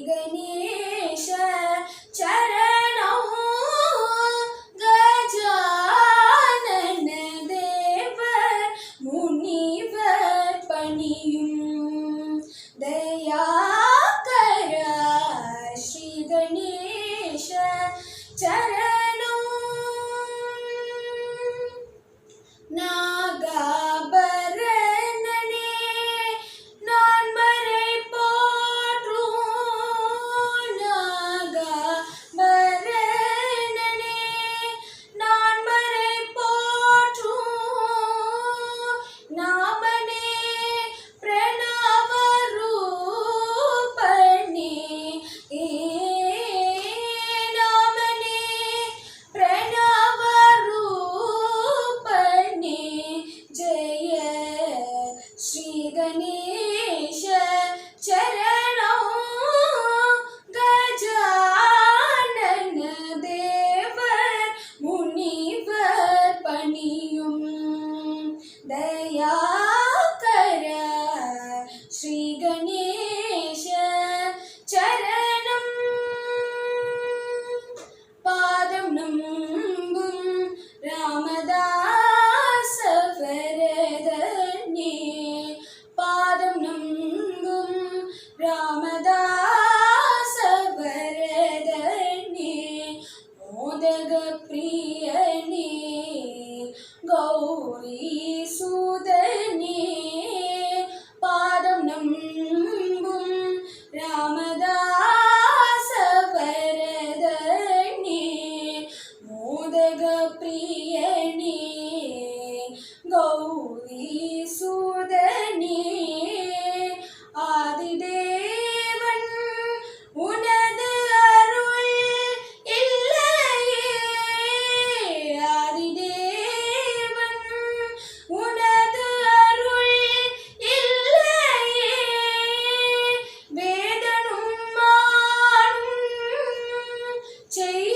गणेश चरणौ गजानन देव मुनिवर पणि மோதக பிரியனே கௌரி சுதனே ஆதிதேவன் உனது அருள் இல்லையே. ஆதிதேவன் உனது அருள் இல்லையே. வேதனும் மானும் செய்தொழிலுண்டோ